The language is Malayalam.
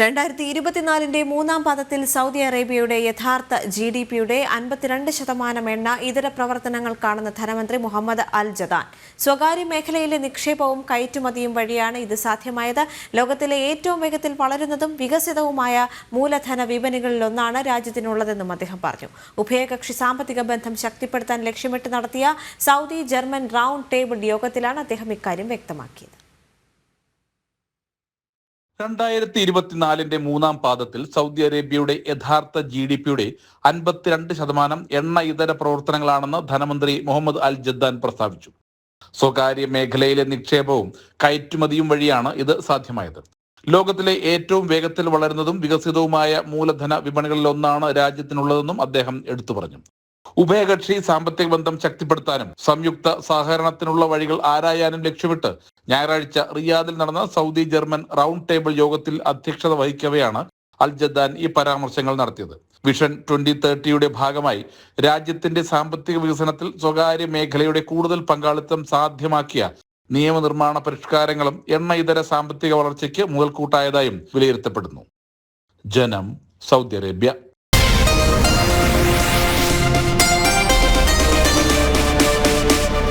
രണ്ടായിരത്തി ഇരുപത്തിനാലിന്റെ മൂന്നാം പാദത്തിൽ സൗദി അറേബ്യയുടെ യഥാർത്ഥ ജി ഡി പിയുടെ അൻപത്തിരണ്ട് ശതമാനം എണ്ണ ഇതര പ്രവർത്തനങ്ങൾക്കാണെന്ന് ധനമന്ത്രി മുഹമ്മദ് അൽ ജദാൻ. സ്വകാര്യ മേഖലയിലെ നിക്ഷേപവും കയറ്റുമതിയും വഴിയാണ് ഇത് സാധ്യമായത്. ലോകത്തിലെ ഏറ്റവും വേഗത്തിൽ വളരുന്നതും വികസിതവുമായ മൂലധന വിപണികളിലൊന്നാണ് രാജ്യത്തിനുള്ളതെന്നും അദ്ദേഹം പറഞ്ഞു. ഉഭയകക്ഷി സാമ്പത്തിക ബന്ധം ശക്തിപ്പെടുത്താൻ ലക്ഷ്യമിട്ട് നടത്തിയ സൗദി ജർമ്മൻ റൗണ്ട് ടേബിൾ യോഗത്തിലാണ് അദ്ദേഹം ഇക്കാര്യം വ്യക്തമാക്കിയത്. രണ്ടായിരത്തി ഇരുപത്തിനാലിന്റെ മൂന്നാം പാദത്തിൽ സൗദി അറേബ്യയുടെ യഥാർത്ഥ ജി ഡി പിയുടെ അൻപത്തിരണ്ട് ശതമാനം എണ്ണ ഇതര പ്രവർത്തനങ്ങളാണെന്ന് ധനമന്ത്രി മുഹമ്മദ് അൽ ജദ്ദാൻ പ്രസ്താവിച്ചു. സ്വകാര്യ മേഖലയിലെ നിക്ഷേപവും കയറ്റുമതിയും വഴിയാണ് ഇത് സാധ്യമായത്. ലോകത്തിലെ ഏറ്റവും വേഗത്തിൽ വളരുന്നതും വികസിതവുമായ മൂലധന വിപണികളിലൊന്നാണ് രാജ്യത്തിനുള്ളതെന്നും അദ്ദേഹം എടുത്തു പറഞ്ഞു. ഉഭയകക്ഷി സാമ്പത്തിക ബന്ധം ശക്തിപ്പെടുത്താനും സംയുക്ത സഹകരണത്തിനുള്ള വഴികൾ ആരായാനും ലക്ഷ്യമിട്ട് ഞായറാഴ്ച റിയാദിൽ നടന്ന സൗദി ജർമ്മൻ റൗണ്ട് ടേബിൾ യോഗത്തിൽ അധ്യക്ഷത വഹിക്കവെയാണ് അൽ ജദ്ദാൻ ഈ പരാമർശങ്ങൾ നടത്തിയത്. വിഷൻ ട്വന്റി തേർട്ടിയുടെ ഭാഗമായി രാജ്യത്തിന്റെ സാമ്പത്തിക വികസനത്തിൽ സ്വകാര്യ മേഖലയുടെ കൂടുതൽ പങ്കാളിത്തം സാധ്യമാക്കിയ നിയമനിർമ്മാണ പരിഷ്കാരങ്ങളും എണ്ണ ഇതര സാമ്പത്തിക വളർച്ചയ്ക്ക് മുതൽക്കൂട്ടായതായും വിലയിരുത്തപ്പെടുന്നു. ജനം സൗദി അറേബ്യ.